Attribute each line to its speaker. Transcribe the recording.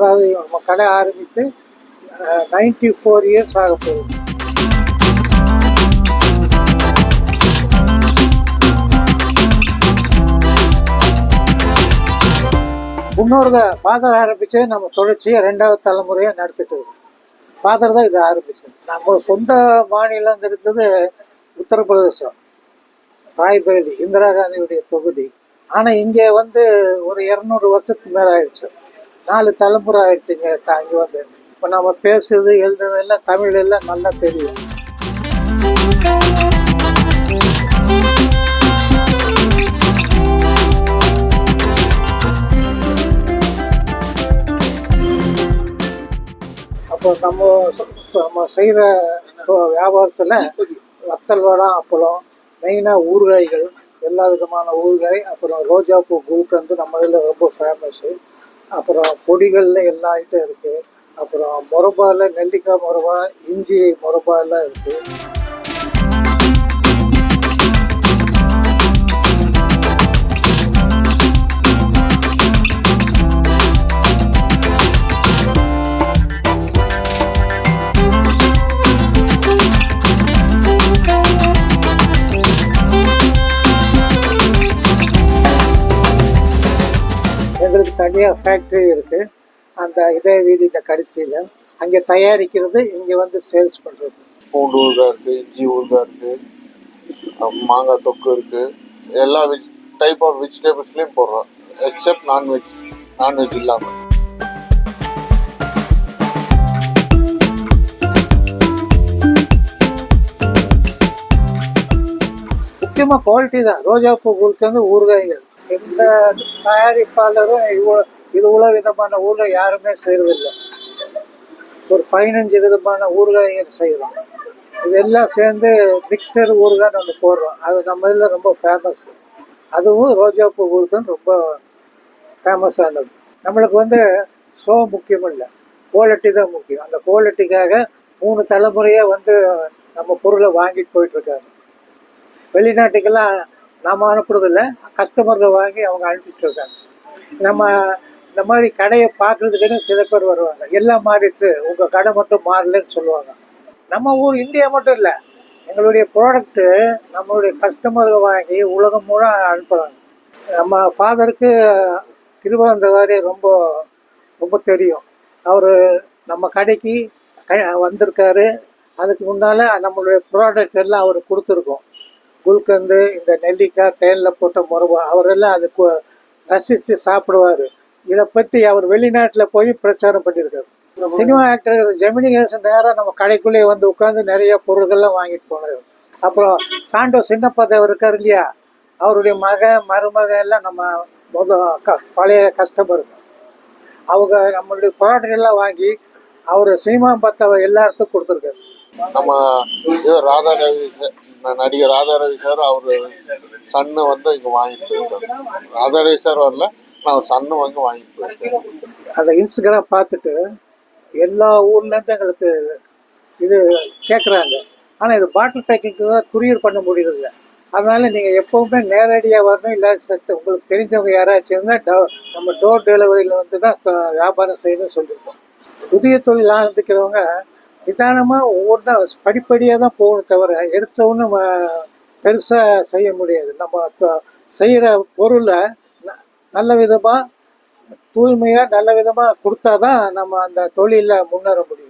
Speaker 1: அதாவது நம்ம கடை ஆரம்பித்து நைன்டி ஃபோர் இயர்ஸ் ஆக போகுது. முன்னோர்கள் ஃபாதர் ஆரம்பித்தே நம்ம தொடர்ச்சியாக ரெண்டாவது தலைமுறையாக நடத்திட்டு இருக்கோம். ஃபாதர் தான் இதை ஆரம்பித்தது நம்ம சொந்த மாநிலங்கிறது உத்தரப்பிரதேசம். ராய்பரேலி இந்திரா காந்தியுடைய தொகுதி. ஆனால் இங்கே வந்து ஒரு இரநூறு வருஷத்துக்கு மேலே ஆயிடுச்சு. நாலு தலைமுறை ஆயிடுச்சுங்க தாங்கி வந்து. இப்போ நம்ம பேசுறது எழுதுறது எல்லாம் தமிழ் எல்லாம் நல்லா தெரியும். அப்போ நம்ம நம்ம செய்கிற வியாபாரத்தில் வத்தல் வடம் அப்பளம் மெயினாக ஊறுகாய்கள் எல்லா விதமான ஊறுகாய் அப்புறம் ரோஜாப்பூ வந்து நம்ம இதில் ரொம்ப ஃபேமஸ்ஸு அப்புறம் பொடிகளில் எல்லா ஐட்டம் இருக்குது அப்புறம் முரபால நெல்லிக்காய் முரபா இஞ்சி முரபாலாம் எல்லாம் இருக்குது எங்களுக்கு தனியாக ஃபேக்ட்ரி இருக்குது அந்த இதய வீதியில் கடைசியில் அங்கே தயாரிக்கிறது இங்கே வந்து சேல்ஸ் பண்ணுறது
Speaker 2: பூண்டு ஊறுகாய் இருக்குது இஞ்சி ஊறுகாய் இருக்குது மாங்காய் தொக்கு இருக்குது எல்லா வெஜ் டைப் ஆஃப் வெஜிடபிள்ஸ்லேயும் போடுறோம். எக்ஸப்ட் நான்வெஜ் நான்வெஜ் இல்லாமல்
Speaker 1: முக்கியமாக குவாலிட்டி தான். ரோஜாப்பூ குல்கந்து ஊறுகாய்கள் எந்த தயாரிப்பாளரும் இவ்வளோ இது இவ்வளோ விதமான ஊறுகாய் யாருமே செய்கிறதில்ல ஒரு பதினஞ்சு விதமான ஊறுகாய்கள் செய்கிறோம் இதெல்லாம் சேர்ந்து மிக்சர் ஊறுகாய் நம்ம போடுறோம். அது நம்ம இதில் ரொம்ப ஃபேமஸ் அதுவும் ரோஜாப்பூ ஊறுகாய் ரொம்ப ஃபேமஸானது நம்மளுக்கு வந்து ஷோ முக்கியம் இல்லை. குவாலிட்டி தான் முக்கியம். அந்த குவாலிட்டிக்காக மூணு தலைமுறையாக வந்து நம்ம பொருளை வாங்கிட்டு போயிட்டுருக்காங்க வெளிநாட்டுக்கெல்லாம் நாம் அனுப்புறதில்ல. கஸ்டமர்கள் வாங்கி அவங்க அனுப்பிட்டு இருக்காங்க நம்ம இந்த மாதிரி கடையை பார்க்குறதுக்குன்னு சில பேர் வருவாங்க. எல்லாம் மாறிடுச்சு. உங்கள் கடை மட்டும் மாறலன்னு சொல்லுவாங்க. நம்ம ஊர் இந்தியா மட்டும் இல்லை. எங்களுடைய ப்ராடக்ட்டு நம்மளுடைய கஸ்டமர்கள் வாங்கி உலகம் மூலம் அனுப்புகிறாங்க நம்ம ஃபாதருக்கு திருவாந்தவாரி ரொம்ப ரொம்ப தெரியும். அவர் நம்ம கடைக்கு க வந்திருக்காரு. அதுக்கு முன்னால் நம்மளுடைய ப்ராடக்ட் எல்லாம் அவர் கொடுத்துருக்கோம். குல்கந்து இந்த நெல்லிக்காய் தேனில் போட்ட முறவு அவரெல்லாம் அது கு- ரசித்து சாப்பிடுவார். இதை பற்றி அவர் வெளிநாட்டில் போய் பிரச்சாரம் பண்ணியிருக்காரு. சினிமா ஆக்டர் ஜெமினி கணேசன் நேராக நம்ம கடைக்குள்ளேயே வந்து உட்காந்து நிறைய பொருள்கள்லாம் வாங்கிட்டு போனார். அப்புறம் சாண்டோ சின்னப்பா தேவர் இருக்கார் இல்லையா? அவருடைய மக மருமக எல்லாம் நம்ம முத க பழைய கஸ்டமர் அவங்க நம்மளுடைய ப்ராடக்ட் எல்லாம் வாங்கி அவர் சினிமா பார்த்தவ எல்லா இடத்துக்கும் கொடுத்துருக்காரு.
Speaker 2: நம்ம இவர் ராதா ரவி சார் நடிகர் ராதா ரவி சார் அவர் சன்னு வந்து இங்கே வாங்கிட்டு போயிருக்காரு. ராதா ரவி சார் வரல நான் அவர் சன்னு வந்து வாங்கிட்டு போயிருக்கேன்.
Speaker 1: அதை இன்ஸ்டாகிராம் பார்த்துட்டு எல்லா ஊர்லேருந்து எங்களுக்கு இது கேட்குறாங்க ஆனால் இது பாட்டில் பேக்கிங்க்கு தான் குரியர் பண்ண முடியறதில்ல. அதனால நீங்கள் எப்போவுமே நேரடியாக வரணும் இல்லை உங்களுக்கு தெரிஞ்சவங்க யாராச்சும் இருந்தால் டோ நம்ம டோர் டெலிவரியில் வந்து தான் வியாபாரம் செய்யணும்னு சொல்லியிருக்கோம் புதிய தொழில் ஆரம்பிக்கிறவங்க நிதானமாக ஒவ்வொன்றா படிப்படியாக தான் போகணும் தவிர எடுத்தவொன்னு பெருசாக செய்ய முடியாது. நம்ம த- செய்கிற பொருளை ந- நல்ல விதமாக தூய்மையாக நல்ல விதமாக கொடுத்தா தான் நம்ம அந்த தொழிலில் முன்னேற முடியும்.